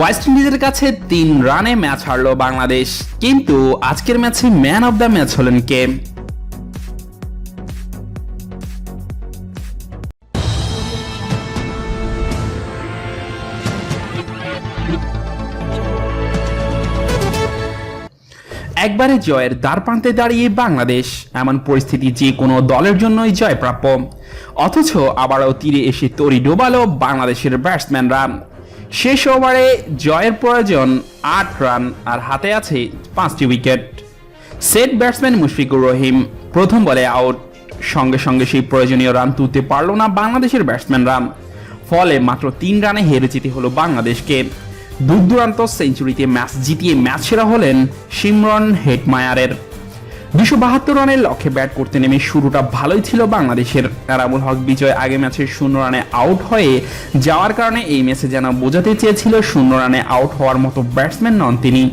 West ইন্ডিজের কাছে তিন রানে ম্যাচ হারলো বাংলাদেশ। কিন্তু আজকের ম্যাচে ম্যান অফ দ্য ম্যাচ হলেন কে? একবারে জয়ের দ্বার প্রান্তে দাঁড়িয়ে বাংলাদেশ। এমন পরিস্থিতি যে কোনো দলের জন্যই জয় প্রাপ্য অথচ আবারও তীরে এসে তরি ডোবালো বাংলাদেশের ব্যাটসম্যানরা শেষ ওভারে জয়ের প্রয়োজন আট রান আর হাতে আছে পাঁচটি wicket. Set batsman Mushfiqur Rahim প্রথম বলে আউট। সঙ্গে সঙ্গে সেই প্রয়োজনীয় রান তুলতে পারল না বাংলাদেশের ব্যাটসম্যানরা। ফলে মাত্র তিন রানে হেরে যেতে হলো বাংলাদেশকে। দূর দূরান্ত সেঞ্চুরিতে ম্যাচ জিতিয়ে ম্যাচ সেরা হলেন সিমরন হেটমায়ারের দুশো বাহাত্তর রানের লক্ষ্যে ব্যাট করতে নেমে শুরুটা ভালোই ছিল বাংলাদেশের। এরামুল হক বিজয় আগে ম্যাচে শূন্য রানে আউট হয়ে যাওয়ার কারণে এই ম্যাচে যেন বোঝাতে চেয়েছিল শূন্য রানে আউট হওয়ার মতো ব্যাটসম্যান নন তিনি।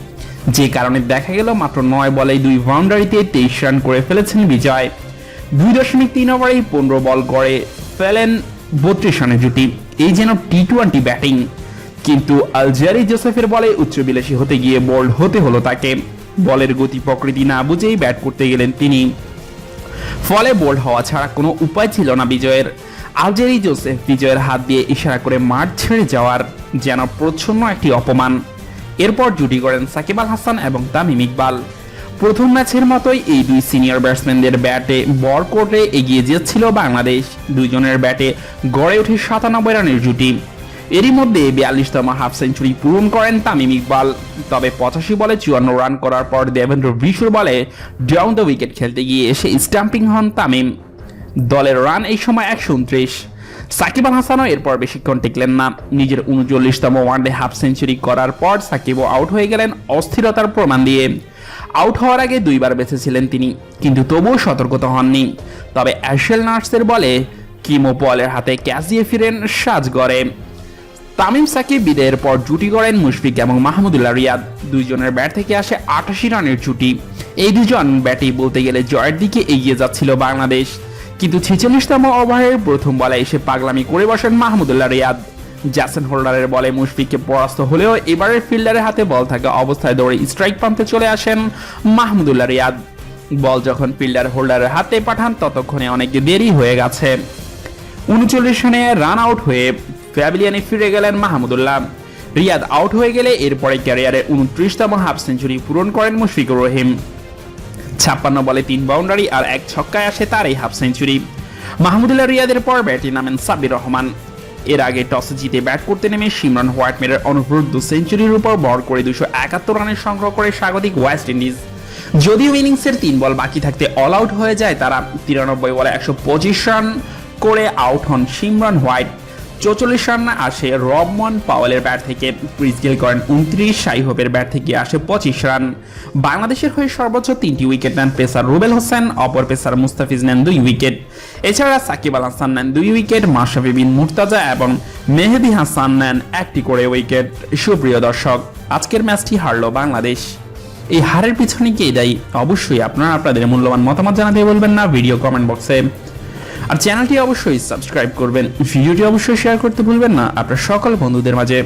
যে কারণে দেখা গেল মাত্র নয় বলেই দুই বাউন্ডারিতে তেইশ রান করে ফেলেছেন বিজয়। দুই দশমিক তিন ওভারেই পনেরো বল করে ফেলেন বত্রিশ রানের জুটি। এই যেন টি টোয়েন্টি ব্যাটিং। কিন্তু আলজারি জোসেফের বলে উচ্চবিলাসী হতে গিয়ে বোল্ড হতে হলো তাকে। বলের গতি প্রকৃতি না বুঝেই ব্যাট করতে গেলেন তিনি। ফলে বোল্ড হওয়া ছাড়া কোনো উপায় ছিল না বিজয়ের। আলজেরি জোসেফ বিজয়ের হাত দিয়ে ইশারা করে মাঠ ছেড়ে যাওয়ার যেন প্রচ্ছন্ন একটি অপমান। এরপর জুটি করেন সাকিব আল হাসান এবং তামিম ইকবাল। প্রথম ম্যাচের মতোই এই দুই সিনিয়র ব্যাটসম্যানদের ব্যাটে বর কোর্টে এগিয়ে যাচ্ছিল বাংলাদেশ। দুইজনের ব্যাটে গড়ে ওঠে সাতানব্বই রানের জুটি। এরই মধ্যে বিয়াল্লিশতম হাফ সেঞ্চুরি পূরণ করেন তামিম ইকবাল। তবে পঁচাশি বলে চুয়ান্ন রান করার পর দেবেন্দ্র বিশুর বলে ডাউন দ্য উইকেট খেলতে গিয়ে এসে স্টাম্পিং হন তামিম। দলের রান এই সময় একশো উনত্রিশ। সাকিব আল হাসানও এরপর বেশিক্ষণ টিকলেন না। নিজের উনচল্লিশতম ওয়ানডে হাফ সেঞ্চুরি করার পর সাকিবও আউট হয়ে গেলেন অস্থিরতার প্রমাণ দিয়ে। আউট হওয়ার আগে দুইবার বেঁচেছিলেন তিনি, কিন্তু তবুও সতর্কতা হননি। তবে অ্যাশেল নার্সের বলে কিমো পলের হাতে ক্যাচ দিয়ে ফিরেন সাজগড়ে তামিম সাকিব বিদায়ের পর জুটি করেন মুশফিক এবং মাহমুদুল্লাহ রিয়াদ। দুইজনের ব্যাট থেকে আসে আটাশি রানের জুটি। এই দুজন ব্যাটেই বলতে গেলে জয়ের দিকে এগিয়ে যাচ্ছিল বাংলাদেশ। কিন্তু ছেচল্লিশতম ওভারের প্রথম বলে এসে পাগলামি করে বসেন মাহমুদুল্লাহ রিয়াদ। জ্যাসন হোল্ডারের বলে মুশফিককে পরাস্ত হলেও এবারের ফিল্ডারের হাতে বল থাকা অবস্থায় দৌড়ে স্ট্রাইক প্রান্তে চলে আসেন মাহমুদুল্লাহ রিয়াদ। বল যখন ফিল্ডার হোল্ডারের হাতে পাঠান, ততক্ষণে অনেক দেরি হয়ে গেছে। উনচল্লিশ রানে রান আউট হয়ে প্যাভিলিয়নে ফিরে গেলেন মাহমুদুল্লাহ। রিয়াদ আউট হয়ে গেলে এরপরে ক্যারিয়ারে উনত্রিশতম হাফ সেঞ্চুরি পূরণ করেন মুশফিকুর রহিম। ছাপ্পান্ন বলে তিন বাউন্ডারি আর এক ছক্কায় আসে তার এই হাফ সেঞ্চুরি। মাহমুদুল্লাহ রিয়াদের পর ব্যাটে নামেন সাবির রহমান। এর আগে টস জিতে ব্যাট করতে নেমে সিমরান হোয়াইটমেরের অনুপ্রুদ্ধ সেঞ্চুরির উপর বর করে দুশো একাত্তর রানের সংগ্রহ করে স্বাগতিক ওয়েস্ট ইন্ডিজ। যদিও ইনিংসের তিন বল বাকি থাকতে অল আউট হয়ে যায় তারা তিরানব্বই বলে একশো পঁচিশ রান করে আউট হন সিমরান হোয়াইট। চৌচল্লিশ রান আসে রবমন পাওয়ালের ব্যাট থেকে। ক্রিস গেল করেন উনত্রিশ সাই হোপের ব্যাট থেকে আসে পঁচিশ রান। বাংলাদেশের হয়ে সর্বোচ্চ তিনটি উইকেট নেন পেসার রুবেল হোসেন, অপর পেসার মুস্তাফিজ নেন দুই উইকেট। এছাড়া সাকিব আল হাসান নেন দুই উইকেট, মাশরাফি বিন মুর্তাজা এবং মেহেদি হাসান নেন একটি করে উইকেট। সুপ্রিয় দর্শক, আজকের ম্যাচটি হারল বাংলাদেশ। এই হারের পিছনে কে দায়ী? অবশ্যই আপনারা আপনাদের মূল্যবান মতামত জানাতে বলবেন না। ভিডিও কমেন্ট বক্সে আর চ্যানেলটি অবশ্যই সাবস্ক্রাইব করবেন। ভিডিওটি অবশ্যই শেয়ার করতে ভুলবেন না। আপনার সকল বন্ধুদের মাঝে।